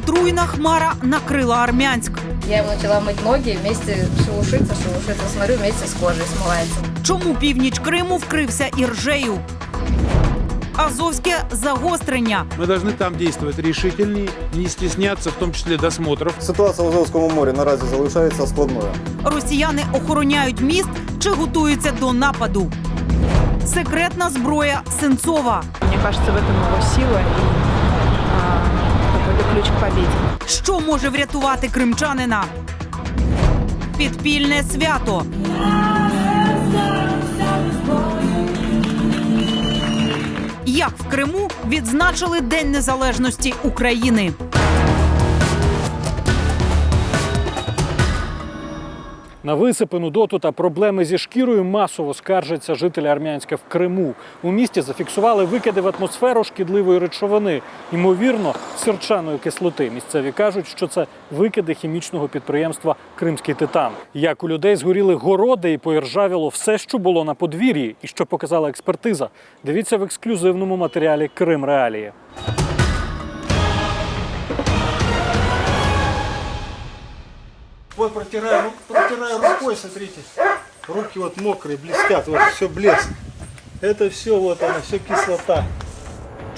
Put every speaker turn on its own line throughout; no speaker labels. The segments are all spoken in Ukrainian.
Отруйна хмара накрила Армянськ.
Я ему начала мыть ноги, вместе шелушиться, шелушиться, смотрю, вместе с кожей смывается.
Чому північ Криму вкрився іржею? Азовське загострення.
Мы должны там действовать решительней, не стесняться, в том числе досмотров.
Ситуація в Азовському морі наразі залишається складною.
Росіяни охороняють міст чи готуються до нападу. Секретна зброя Сенцова.
Мне кажется, в этом его сила и а, какой-то ключ к побіді.
Що може врятувати кримчанина? Підпільне свято. Як в Криму відзначили День Незалежності України?
На висипи, нудоту та проблеми зі шкірою масово скаржаться жителі Армянська в Криму. У місті зафіксували викиди в атмосферу шкідливої речовини, ймовірно, сірчаної кислоти. Місцеві кажуть, що це викиди хімічного підприємства Кримський титан. Як у людей згоріли городи і поіржавіло все, що було на подвір'ї, і що показала експертиза. Дивіться в ексклюзивному матеріалі Крим Реалії.
Вот протираю, рук- протираю рукой, смотрите. Руки вот мокрые, блестят, вот все блеск. Это все вот она, все кислота.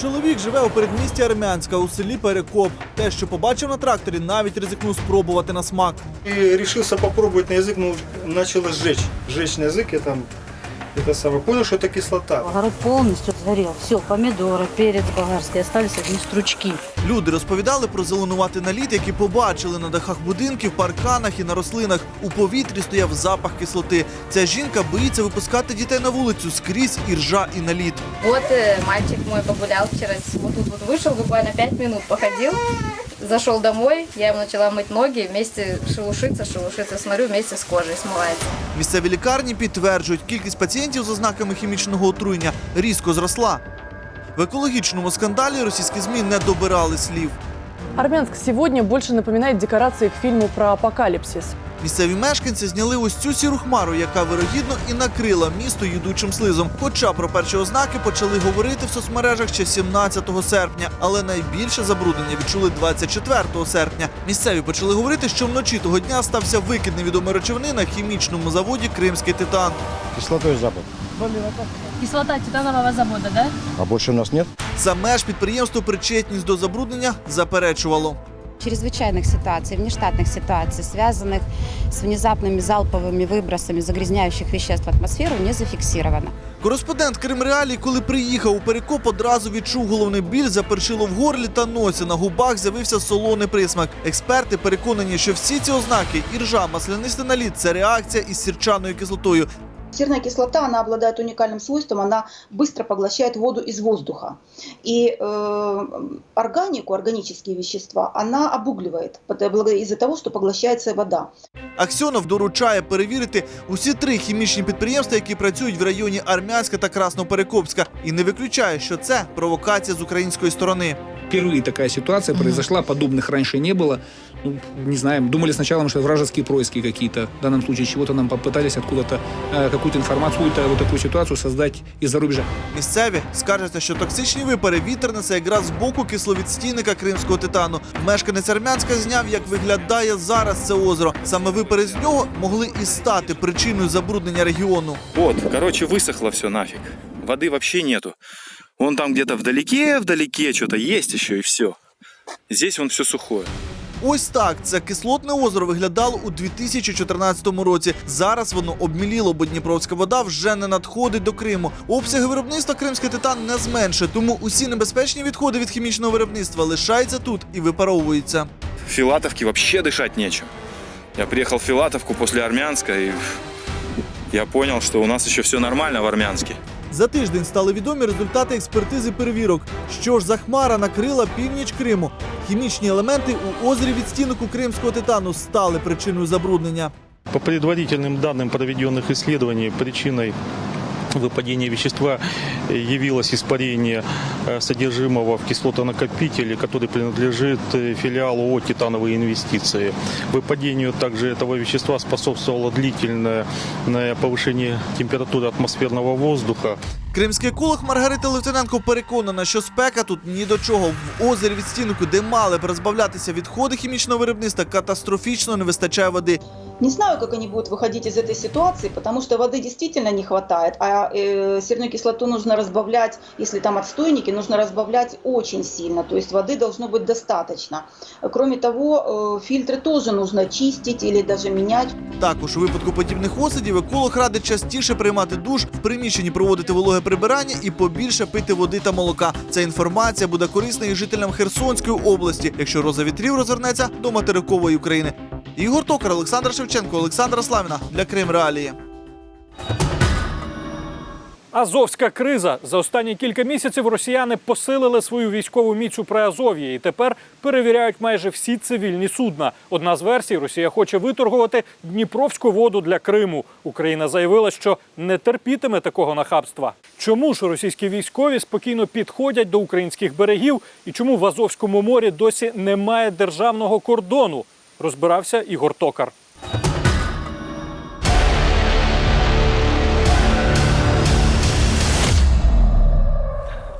Чоловік живе у передмісті Армянська у селі Перекоп. Те, що побачив на тракторі, навіть ризикнув спробувати на смак.
И решился попробовать на язык, ну, начало сжечь. Сжечь на язык, я там, это самое, понял, что это кислота.
Огород полностью сгорел. Все, помидоры, перец болгарский, остались одни стручки.
Люди розповідали про зеленуватий наліт, який побачили на дахах будинків, парканах і на рослинах. У повітрі стояв запах кислоти. Ця жінка боїться випускати дітей на вулицю скрізь і ржа, і наліт.
Вот э, мальчик мой погулял вчера, вот тут вот вышел, буквально 5 минут походил, зашел домой, я ему начала мыть ноги, вместе шелушиться, шелушиться, смотрю, вместе с кожей смывается.
Місцеві лікарні підтверджують, кількість пацієнтів з ознаками хімічного отруєння різко зросла. В екологічному скандалі російські змі не добирали слів.
Армянск сегодня больше напоминает декорации к фильму про апокалипсис.
Місцеві мешканці зняли ось цю сіру хмару, яка вирогідно і накрила місто їдучим слизом. Хоча про перші ознаки почали говорити в соцмережах ще 17 серпня, але найбільше забруднення відчули 24 серпня. Місцеві почали говорити, що вночі того дня стався викид невідомої речовини на хімічному заводі Кримський титан.
Кислотой запах.
Кислота титанового завода, да?
А больше у нас нет?
Саме ж підприємство причетність до забруднення заперечувало
Чрезвычайных ситуаций, внештатных ситуаций, связанных с внезапными залповыми выбросами загрязняющих веществ в атмосферу, не зафиксировано.
Кореспондент Кримреалій, коли приїхав у перекоп, одразу відчув головний біль, запершило в горлі та носі. На губах з'явився солоний присмак. Експерти переконані, що всі ці ознаки іржа, маслянистий наліт це реакція із сірчаною кислотою.
Серная кислота, она обладает уникальным свойством, она быстро поглощает воду из воздуха. И э, органику, органические вещества, она обугливает пот- благо- из-за того, что поглощается вода.
Аксьонов доручає перевірити усі три хімічні підприємства, які працюють в районі Армянська та Красноперекопська, і не виключає, що це провокація з української сторони.
Впервые такая ситуация произошла, подобных раньше не было. Ну, не знаем, думали сначала, что вражеские происки какие-то. В данном случае чего-то нам попытались откуда-то э, какую-то информацию, какую-то вот такую ситуацию создать из-за рубежа.
Місцеві скаржаться, що токсичні випари вітер несе якраз з боку кисловідстійника кримського титану. Мешканець Армянська зняв, як виглядає зараз це озеро. Саме випари з нього могли і стати причиною забруднення регіону.
Вот, короче, высохло все нафиг. Воды вообще нету. Вон там где-то вдалеке, вдалеке что-то есть еще и все. Здесь вон все сухое.
Ось так це кислотне озеро виглядало у 2014 році. Зараз воно обміліло, бо Дніпровська вода вже не надходить до Криму. Обсяги виробництва кримський титан не зменшує, тому усі небезпечні відходи від хімічного виробництва лишаються тут і випаровуються.
В Филатовке вообще дышать нечем. Я приехал в Филатовку после Армянска и я понял, что у нас еще все нормально в Армянске.
За тиждень стали відомі результати експертизи перевірок. Що ж за хмара накрила північ Криму? Хімічні елементи у озері від стінку кримського титану стали причиною забруднення.
По предварительным данным проведенных исследований, причиной выпадения вещества явилось испарение э, содержимого в кислотонакопителе, который принадлежит э, филиалу ООО «Титановые инвестиции». Выпадению также этого вещества способствовало длительное э, повышение температуры атмосферного воздуха.
Кримський еколог Маргарита Левтиненко переконана, що спека тут ні до чого. В озері від стінку, де мали б розбавлятися відходи хімічного виробництва, катастрофічно не вистачає води.
Не знаю, как они будут выходить из этой ситуации, потому что воды действительно не хватает, а э, серную кислоту нужно разбавлять, если там отстойники, нужно разбавлять очень сильно, то есть воды должно быть достаточно. Кроме того, э, фильтры тоже нужно чистить или даже менять.
Також у випадку подібних осадів еколог радить частіше приймати душ, в приміщенні проводити вологе прибирання і побільше пити води та молока. Ця інформація буде корисна і жителям Херсонської області, якщо роза вітрів розвернеться до материкової України. Ігор Токар, Олександр Шевченко, Олександра Славіна для Крим Реалії.
Азовська криза за останні кілька місяців росіяни посилили свою військову міць у Приазов'ї і тепер перевіряють майже всі цивільні судна. Одна з версій Росія хоче виторгувати Дніпровську воду для Криму. Україна заявила, що не терпітиме такого нахабства. Чому ж російські військові спокійно підходять до українських берегів і чому в Азовському морі досі немає державного кордону? Розбирався Ігор Токар.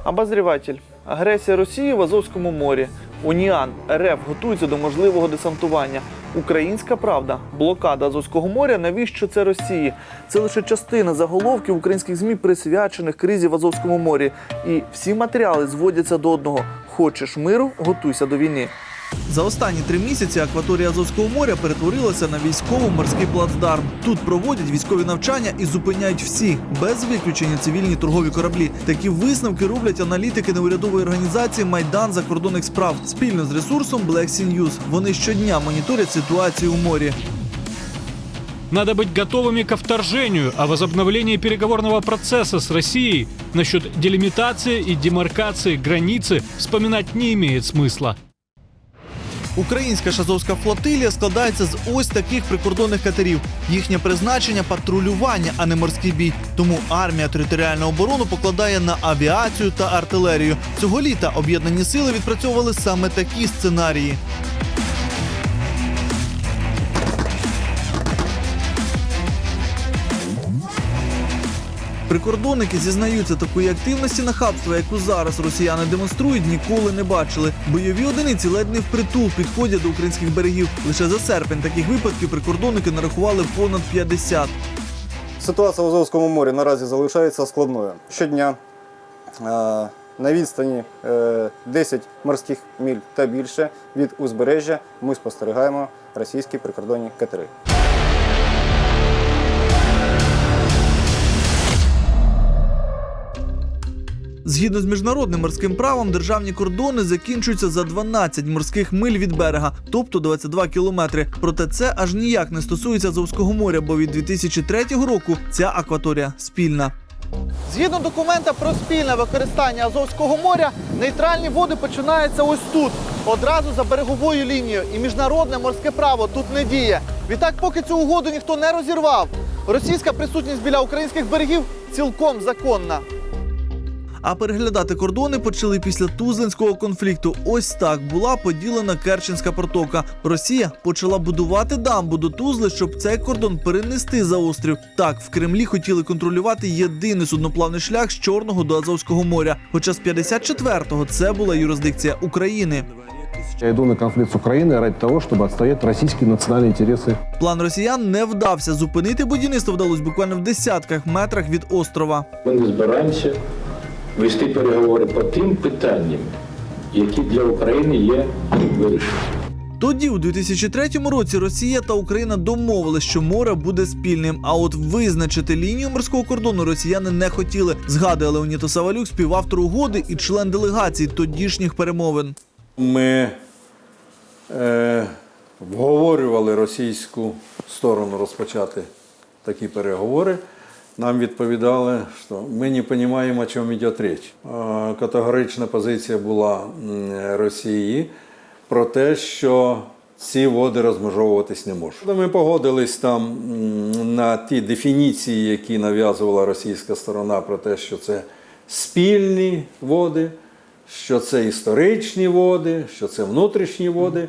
Обозріватель. Агресія Росії в Азовському морі. Уніан РФ готується до можливого десантування. Українська правда, блокада Азовського моря. Навіщо це Росії? Це лише частина заголовків українських змі, присвячених кризі в Азовському морі. І всі матеріали зводяться до одного: хочеш миру, готуйся до війни. За останні три місяці акваторія Азовського моря перетворилася на військово-морський плацдарм. Тут проводять військові навчання і зупиняють всі, без виключення цивільні торгові кораблі. Такі висновки роблять аналітики неурядової організації Майдан закордонних справ спільно з ресурсом Black Sea News. Вони щодня моніторять ситуацію у морі.
Надо быть готовыми ко вторжению, а возобновлении переговорного процесса с Россией насчет делимитации и демаркации границы вспоминать не имеет смысла.
Українська шазовська флотилія складається з ось таких прикордонних катерів. Їхнє призначення патрулювання, а не морський бій. Тому армія територіальну оборону покладає на авіацію та артилерію. Цього літа об'єднані сили відпрацьовували саме такі сценарії. Прикордонники зізнаються такої активності нахабства, яку зараз росіяни демонструють, ніколи не бачили. Бойові одиниці ледь не впритул підходять до українських берегів. Лише за серпень таких випадків прикордонники нарахували понад 50.
Ситуація в Азовському морі наразі залишається складною. Щодня е, на відстані е, 10 морських міль та більше від узбережжя ми спостерігаємо російські прикордонні катери.
Згідно з міжнародним морським правом, державні кордони закінчуються за 12 морських миль від берега, тобто 22 кілометри. Проте це аж ніяк не стосується Азовського моря, бо від 2003 року ця акваторія спільна. Згідно документа про спільне використання Азовського моря, нейтральні води починаються ось тут, одразу за береговою лінією. І міжнародне морське право тут не діє. Відтак, поки цю угоду ніхто не розірвав, російська присутність біля українських берегів цілком законна. А переглядати кордони почали після Тузлинського конфлікту. Ось так була поділена Керченська протока. Росія почала будувати дамбу до Тузли, щоб цей кордон перенести за острів. Так, в Кремлі хотіли контролювати єдиний судноплавний шлях з Чорного до Азовського моря. Хоча з 54-го це була юрисдикція України.
Я иду на конфликт с Украиной ради того, чтобы отстоять российские национальные интересы.
План росіян не вдався. Зупинити будівництво вдалося буквально в десятках метрах від острова.
Ми не збираємося вести переговори по тим питанням, які для України є вирішені.
Тоді, у 2003 році, Росія та Україна домовились, що море буде спільним. А от визначити лінію морського кордону росіяни не хотіли. Згадує Леонід Савалюк, співавтор угоди і член делегації тодішніх перемовин.
Ми е, вговорювали російську сторону розпочати такі переговори. Нам відповідали, що ми не розуміємо, о чому йде річ. Категорична позиція була Росії про те, що ці води розмежовуватись не можуть. Ми погодились там на ті дефініції, які нав'язувала російська сторона, про те, що це спільні води, що це історичні води, що це внутрішні води.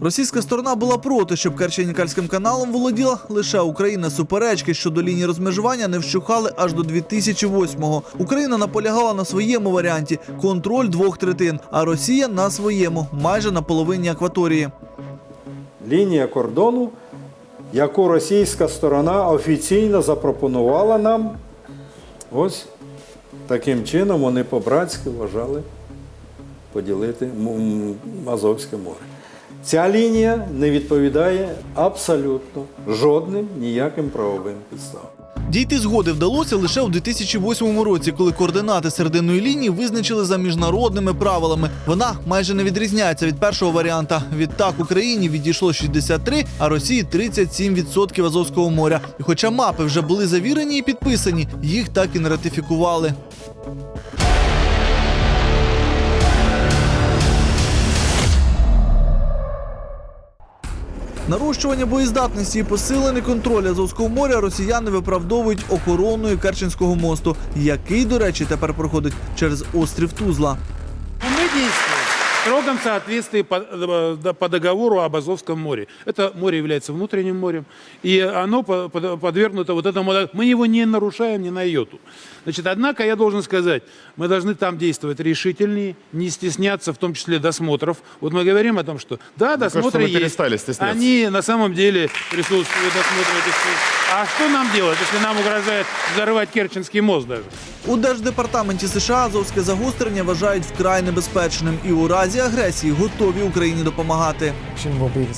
Російська сторона була проти, щоб Керченікальським каналом володіла лише Україна. Суперечки щодо лінії розмежування не вщухали аж до 2008-го. Україна наполягала на своєму варіанті контроль двох третин, а Росія на своєму, майже на половині акваторії.
Лінія кордону, яку російська сторона офіційно запропонувала нам, ось таким чином вони по-братськи вважали поділити Азовське море. Ця лінія не відповідає абсолютно жодним ніяким правовим підставам.
Дійти згоди вдалося лише у 2008 році, коли координати серединної лінії визначили за міжнародними правилами. Вона майже не відрізняється від першого варіанта. Відтак Україні відійшло 63, а Росії 37% Азовського моря. І хоча мапи вже були завірені і підписані, їх так і не ратифікували. Нарощування боєздатності і посилений контроль Азовського моря росіяни виправдовують охороною Керченського мосту, який, до речі, тепер проходить через острів Тузла.
Мы действуем в строгом соответствии по, э, по договору об Азовском море. Это море является внутренним морем, и оно по- под- подвергнуто вот этому. Мы его не нарушаем ни на йоту. Значит, однако я должен сказать, мы должны там действовать решительнее, не стесняться, в том числе досмотров. Вот мы говорим о том, что да,
кажется,
досмотры
вы
есть.
перестали стесняться.
Они на самом деле присутствуют, досмотры этих всех. А что нам делать, если нам угрожает взорвать Керченский мост даже?
У держдепартаменті США Азовське загострення вважають вкрай небезпечним і у разі агресії готові Україні допомагати.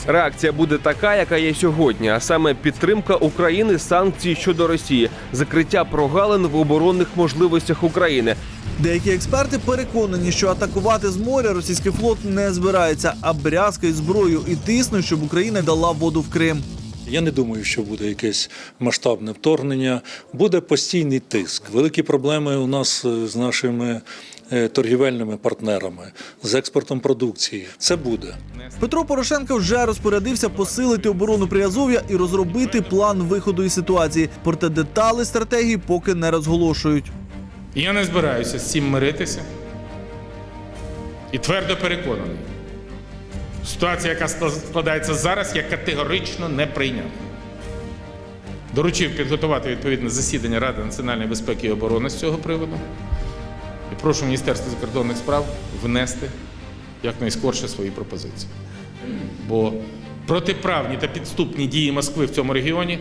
Реакція буде така, яка є сьогодні, а саме підтримка України санкцій щодо Росії, закриття прогалин в оборонних можливостях України.
Деякі експерти переконані, що атакувати з моря російський флот не збирається, а брязкають зброю і тиснуть, щоб Україна дала воду в Крим.
Я не думаю, що буде якесь масштабне вторгнення. Буде постійний тиск. Великі проблеми у нас е, з нашими торгівельними партнерами, з експортом продукції. Це буде.
Петро Порошенко вже розпорядився посилити оборону Приазов'я і розробити план виходу із ситуації. Проте деталі стратегії поки не розголошують.
Я не збираюся з цим миритися. І твердо переконаний, ситуація, яка складається зараз, є категорично не неприйнятна. Доручив підготувати відповідне засідання Ради національної безпеки і оборони з цього приводу. І прошу Міністерство закордонних справ внести якнайскорше свої пропозиції. Бо протиправні та підступні дії Москви в цьому регіоні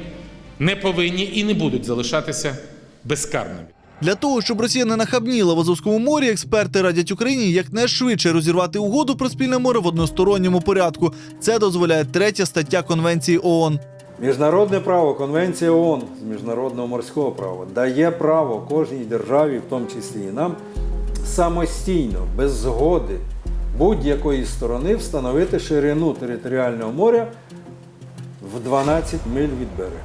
не повинні і не будуть залишатися безкарними.
Для того, щоб Росія не нахабніла в Азовському морі, експерти радять Україні якнайшвидше розірвати угоду про спільне море в односторонньому порядку. Це дозволяє третя стаття Конвенції ООН.
Міжнародне право, Конвенція ООН з міжнародного морського права дає право кожній державі, в тому числі і нам, самостійно, без згоди будь-якої сторони встановити ширину територіального моря в 12 миль від берега.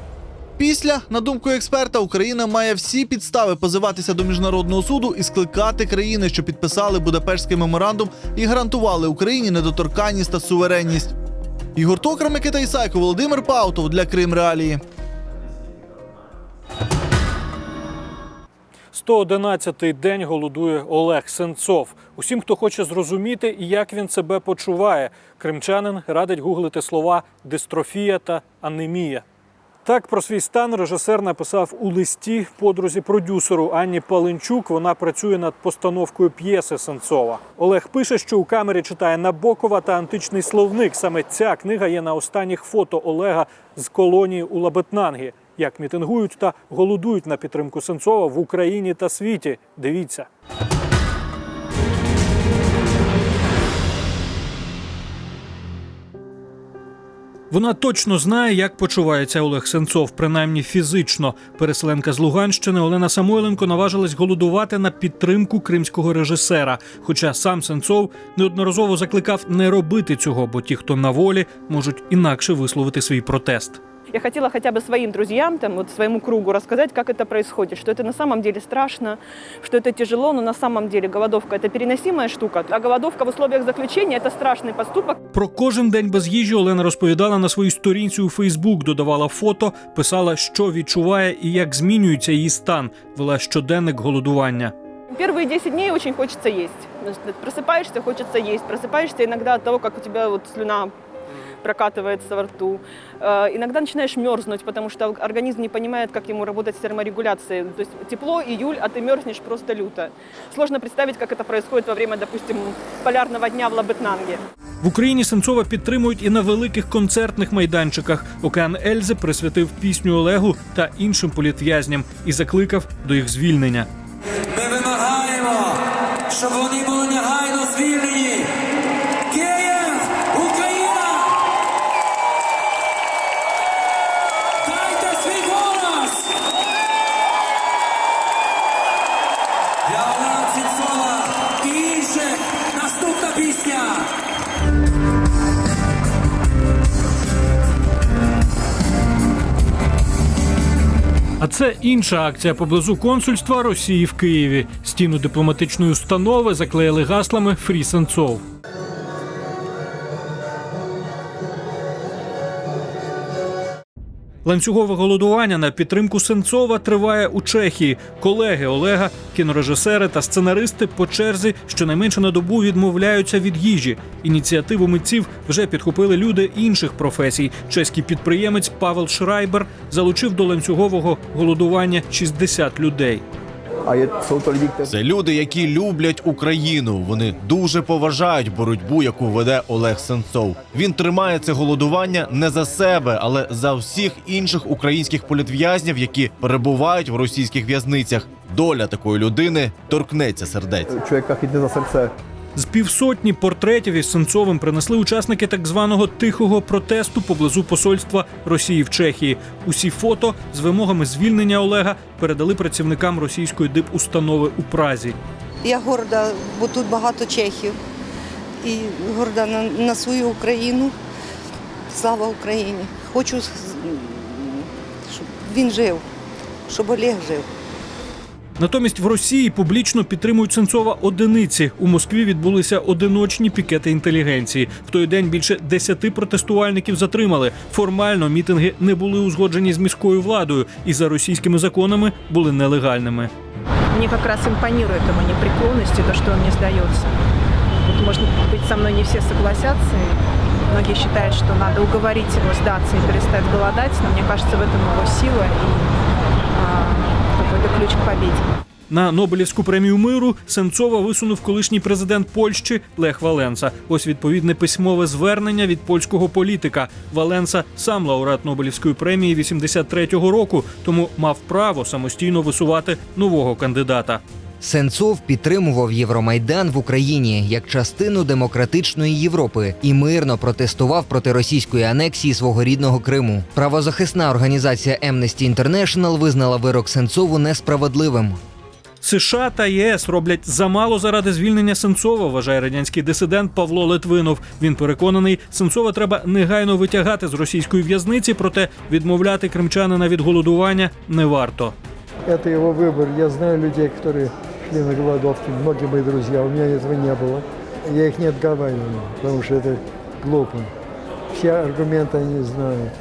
Після, на думку експерта, Україна має всі підстави позиватися до міжнародного суду і скликати країни, що підписали Будапештський меморандум і гарантували Україні недоторканність та суверенність. Ігор Токар, Микита Ісайко, Володимир Паутов для Крим Реалії.
111-й день голодує Олег Сенцов. Усім, хто хоче зрозуміти, як він себе почуває, кримчанин радить гуглити слова дистрофія та анемія. Так про свій стан режисер написав у листі подрузі продюсеру Анні Паленчук. Вона працює над постановкою п'єси Сенцова. Олег пише, що у камері читає Набокова та античний словник. Саме ця книга є на останніх фото Олега з колонії у Лабетнангі. Як мітингують та голодують на підтримку Сенцова в Україні та світі. Дивіться. Вона точно знає, як почувається Олег Сенцов, принаймні фізично. Переселенка з Луганщини Олена Самойленко наважилась голодувати на підтримку кримського режисера. Хоча сам Сенцов неодноразово закликав не робити цього, бо ті, хто на волі, можуть інакше висловити свій протест.
Я хотела хотя бы своим друзьям, там, вот своему кругу рассказать, как это происходит, что это на самом деле страшно, что это тяжело, но на самом деле голодовка – это переносимая штука, а голодовка в условиях заключения – это страшный поступок.
Про кожен день без їжі Олена розповідала на своїй сторінці у Фейсбук, додавала фото, писала, що відчуває і як змінюється її стан, вела щоденник голодування.
Первые 10 дней очень хочется есть. Значит, Просыпаешься, хочется есть. Просыпаешься иногда от того, как у тебя вот слюна прокатывается во рту. Э, Иногда начинаешь мерзнуть, потому что организм не понимает, как ему работать с терморегуляцией. То есть тепло, июль, а ты мерзнешь просто люто. Сложно представить, как это происходит во время, допустим, полярного дня в Лабетнанге.
В Україні Сенцова підтримують і на великих концертних майданчиках. Океан Ельзи присвятив пісню Олегу та іншим політв'язням і закликав до їх звільнення.
Ми вимагаємо, щоб вони були негайно звільнені.
А це інша акція поблизу консульства Росії в Києві. Стіну дипломатичної установи заклеїли гаслами Фрі Сенцов. Ланцюгове голодування на підтримку Сенцова триває у Чехії. Колеги Олега, кінорежисери та сценаристи по черзі щонайменше на добу відмовляються від їжі. Ініціативу митців вже підхопили люди інших професій. Чеський підприємець Павел Шрайбер залучив до ланцюгового голодування 60 людей.
Це люди, які люблять Україну. Вони дуже поважають боротьбу, яку веде Олег Сенцов. Він тримає це голодування не за себе, але за всіх інших українських політв'язнів, які перебувають в російських в'язницях. Доля такої людини торкнеться сердець.
Чоловіка хитне за серце.
З півсотні портретів із Сенцовим принесли учасники так званого тихого протесту поблизу посольства Росії в Чехії. Усі фото з вимогами звільнення Олега передали працівникам російської дипустанови у Празі.
Я горда, бо тут багато чехів. І горда на, на свою Україну. Слава Україні! Хочу, щоб він жив, щоб Олег жив.
Натомість в Росії публічно підтримують Сенцова одиниці. У Москві відбулися одиночні пікети інтелігенції. В той день більше десяти протестувальників затримали. Формально мітинги не були узгоджені з міською владою і за російськими законами були нелегальними.
Мне как раз импонирует его непреклонность то, что он не. Вот, может быть, со мной не все согласятся. и Многие считают, что надо уговорить его сдаться и перестать голодать, но мне кажется, в этом его сила и какой-то ключ к победе.
На Нобелівську премію миру Сенцова висунув колишній президент Польщі Лех Валенса. Ось відповідне письмове звернення від польського політика. Валенса сам лауреат Нобелівської премії 83-го року, тому мав право самостійно висувати нового кандидата.
Сенцов підтримував Євромайдан в Україні як частину демократичної Європи і мирно протестував проти російської анексії свого рідного Криму. Правозахисна організація Amnesty International визнала вирок Сенцову несправедливим.
США та ЄС роблять замало заради звільнення Сенцова, вважає радянський дисидент Павло Литвинов. Він переконаний, Сенцова треба негайно витягати з російської в'язниці, проте відмовляти кримчанина від голодування не варто.
Это его выбор. Я знаю людей, которые шли на голодовки. Многие мои друзья. У меня этого не было. Я их не отговариваю, потому что это глупо. Все аргументы они знают.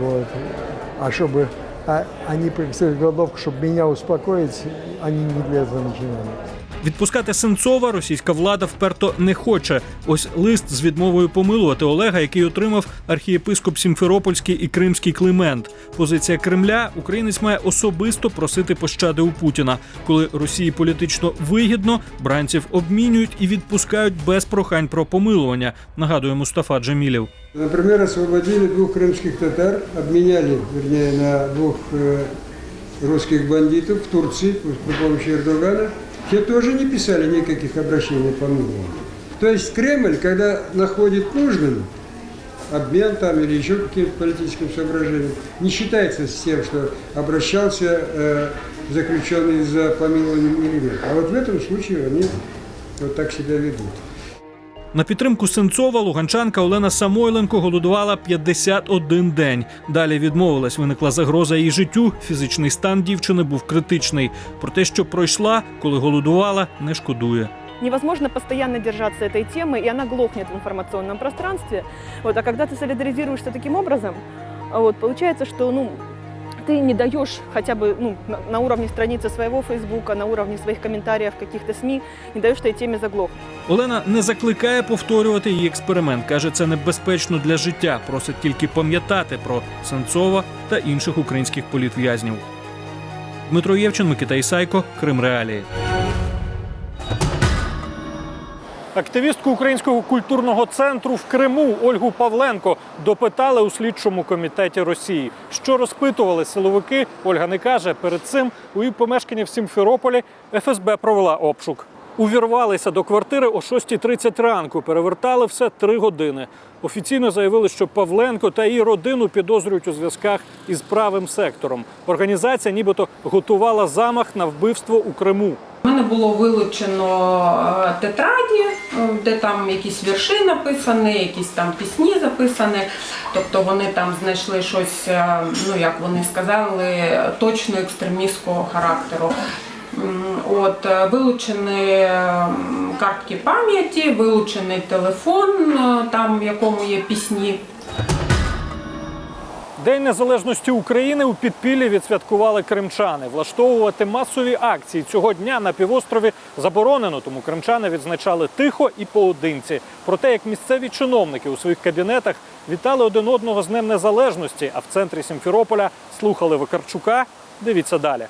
Вот. А чтобы а, они прекратили голодовку, чтобы меня успокоить, они не для этого начинали.
Відпускати Сенцова російська влада вперто не хоче. Ось лист з відмовою помилувати Олега, який отримав архієпископ Сімферопольський і Кримський Климент. Позиція Кремля українець має особисто просити пощади у Путіна. Коли Росії політично вигідно, бранців обмінюють і відпускають без прохань про помилування. Нагадує Мустафа Джемілів.
Например, освободили двух крымских татар, обменяли, вернее, на двух э, русских бандитов в Турции при помощи Эрдогана. Те тоже не писали никаких обращений по помилования. То есть Кремль, когда находит нужным обмен там или еще каким-то политическим соображением, не считается с тем, что обращался э, заключенный за помилованием или нет. А вот в этом случае они вот так себя ведут.
На підтримку Сенцова луганчанка Олена Самойленко голодувала 51 день. Далі відмовилась. Виникла загроза її життю. Фізичний стан дівчини був критичний. Про те, що пройшла, коли голодувала, не шкодує.
Невозможно постоянно держаться этой темы, и она глохнет в информационном пространстве. Вот, а когда ты солидаризируешься таким образом, вот, получается, что ну, ты ты не даешь хотя бы ну, на, на уровне страницы своего Фейсбука, на уровне своих комментариев в каких-то СМИ, не даешь этой теме заглохнуть.
Олена не закликає повторювати її експеримент. каже, це небезпечно для життя. Просить тільки пам'ятати про Сенцова та інших українських політв'язнів. Дмитро Євчин, Микита Ісайко, Крим Реалії. Активістку Українського культурного центру в Криму Ольгу Павленко допитали у слідчому комітеті Росії. Що розпитували силовики, Ольга не каже. Перед цим у її помешканні в Сімферополі ФСБ провела обшук. Увірвалися до квартири о 6.30 ранку. Перевертали все три години. Офіційно заявили, що Павленко та її родину підозрюють у зв'язках із правим сектором. Організація нібито готувала замах на вбивство у Криму.
У мене було вилучено е, тетраді, е, де там якісь вірші написані, якісь там пісні записані. Тобто вони там знайшли щось, е, ну як вони сказали, точно екстремістського характеру. От е, вилучені картки пам'яті, вилучений телефон, е, там в якому є пісні.
День незалежності України у підпіллі відсвяткували кримчани. Влаштовувати масові акції цього дня на півострові заборонено, тому кримчани відзначали тихо і поодинці. Про те, як місцеві чиновники у своїх кабінетах вітали один одного з Днем Незалежності, а в центрі Сімферополя слухали Вакарчука. Дивіться далі.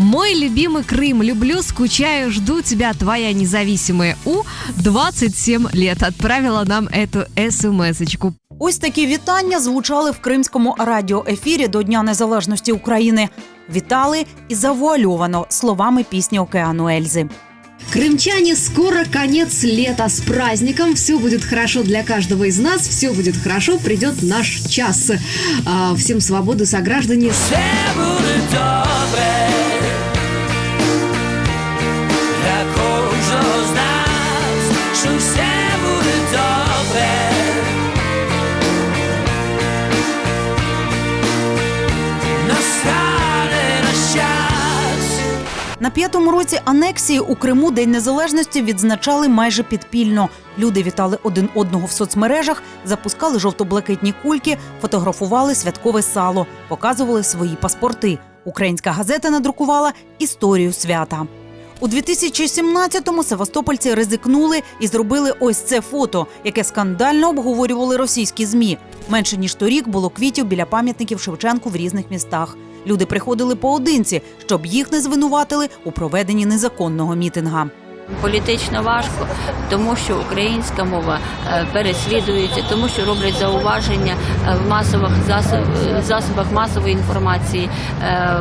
Мой любимый Крым. Люблю, скучаю, жду тебя, твоя независимая У. 27 лет отправила нам эту смс-очку.
Ось такі вітання звучали в кримському радіоефірі до Дня Незалежності України. Вітали і завуальовано словами пісні Океану Ельзи.
Крымчане, скоро конец лета. С праздником. Все будет хорошо для каждого из нас. Все будет хорошо. Придет наш час. А, всем свободы, сограждане.
Все буде добре,
На п'ятому році анексії у Криму День Незалежності відзначали майже підпільно. Люди вітали один одного в соцмережах, запускали жовто-блакитні кульки, фотографували святкове сало, показували свої паспорти. Українська газета надрукувала історію свята. У 2017-му севастопольці ризикнули і зробили ось це фото, яке скандально обговорювали російські змі. Менше ніж торік було квітів біля пам'ятників Шевченку в різних містах. Люди приходили поодинці, щоб їх не звинуватили у проведенні незаконного мітинга.
Політично важко, тому що українська мова е, переслідується, тому що роблять зауваження е, в масових е, засобах масової інформації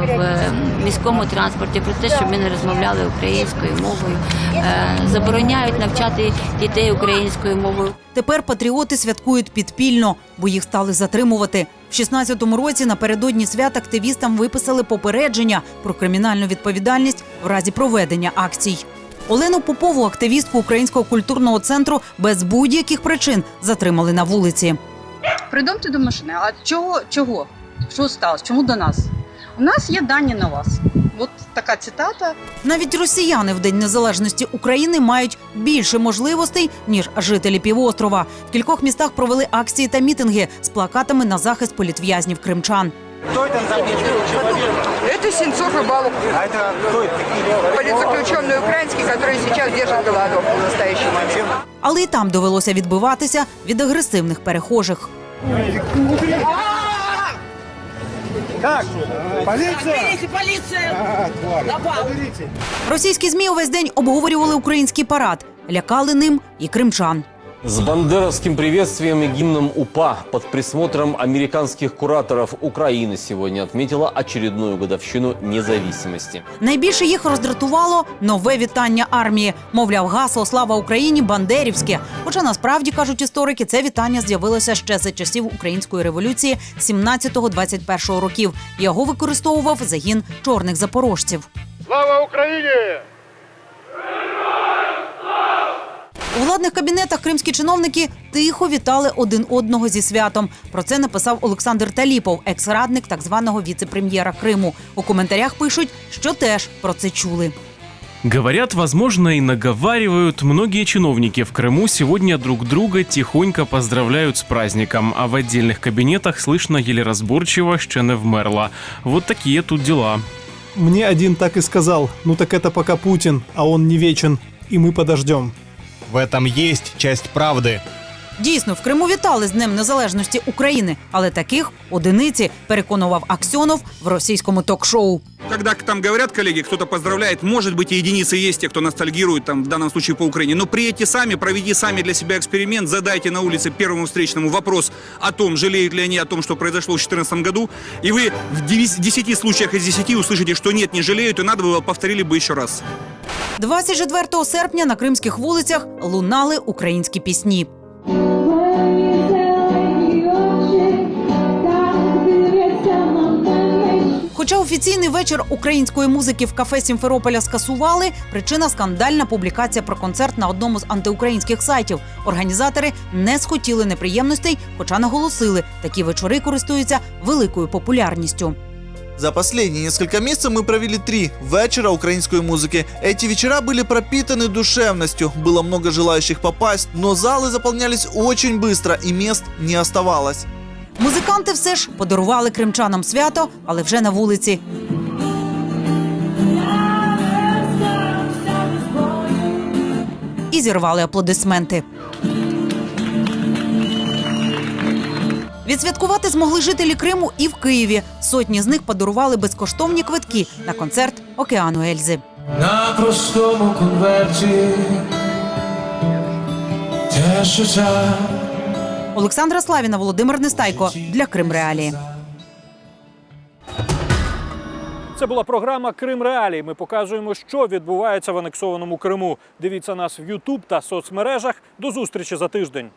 в міському транспорті про те, що ми не розмовляли українською мовою, забороняють навчати дітей українською мовою.
Тепер патріоти святкують підпільно, бо їх стали затримувати. В 16-му році напередодні свят активістам виписали попередження про кримінальну відповідальність в разі проведення акцій. Олену Попову, активістку Українського культурного центру, без будь-яких причин затримали на вулиці.
Прийдемте до машини. А чого? Чого? Що сталося? Чому до нас? У нас є дані на вас. От така цитата.
Навіть росіяни в День Незалежності України мають більше можливостей ніж жителі півострова. В кількох містах провели акції та мітинги з плакатами на захист політв'язнів кримчан.
Это Сенцов и Балук. А это кто Политзаключенный украинский, который сейчас держит голодовку в настоящий момент.
Але й там довелося відбиватися від агресивних перехожих.
Как? Полиция! Полиция! Напал!
Російські змі увесь день обговорювали український парад, лякали ним і кримчан.
С бандеровским приветствием и гимном УПА под присмотром американских кураторов Украина сегодня отметила очередную годовщину независимости.
Найбільше їх роздратувало нове вітання армії. Мовляв, гасло Слава Україні бандерівське. Хоча насправді кажуть історики, це вітання з'явилося ще за часів української революції 17-21 років. Його використовував загін чорних запорожців.
Слава Україні!
У владних кабінетах кримські чиновники тихо вітали один одного зі святом. Про це написав Олександр Таліпов, екс-радник так званого віце-прем'єра Криму. У коментарях пишуть, що теж про це чули.
Говорят, возможно, и наговаривают. Многие чиновники в Крыму сегодня друг друга тихонько поздравляют с праздником, а в отдельных кабинетах слышно еле разборчиво «ще не вмерла». Вот такие тут дела.
Мне один так и сказал, ну так это пока Путин, а он не вечен, и мы подождем.
В этом есть часть правди.
Дійсно, в Криму вітали з Днем Незалежності України, але таких одиниці переконував Аксьонов в російському ток-шоу.
Когда там говорят коллеги, кто-то поздравляет, может быть, и единицы есть те, кто ностальгирует, там, в данном случае по Украине. Но приедьте сами, проведи сами для себя эксперимент, задайте на улице первому встречному вопрос о том, жалеют ли они о том, что произошло в 2014 году. И вы в 10 случаях из 10 услышите, что нет, не жалеют, и надо было повторили бы еще раз.
24 серпня на кримських вулицях лунали українські пісні. Хоча офіційний вечір української музики в кафе Сімферополя скасували, причина скандальна публікація про концерт на одному з антиукраїнських сайтів. Організатори не схотіли неприємностей, хоча наголосили, такі вечори користуються великою популярністю.
За последние несколько месяцев мы провели три вечера украинской музыки. Эти вечера были пропитаны душевностью, было много желающих попасть, но залы заполнялись очень быстро и мест не оставалось.
Музиканти все ж подарували кримчанам свято, але вже на вулиці. І зірвали аплодисменти. Відсвяткувати змогли жителі Криму і в Києві. Сотні з них подарували безкоштовні квитки на концерт Океану Ельзи.
На простому конверті те, що
Олександра Славіна, Володимир Нестайко для Крим Реалії.
Це була програма Крим Реалії. Ми показуємо, що відбувається в анексованому Криму. Дивіться нас в Ютуб та соцмережах. До зустрічі за тиждень.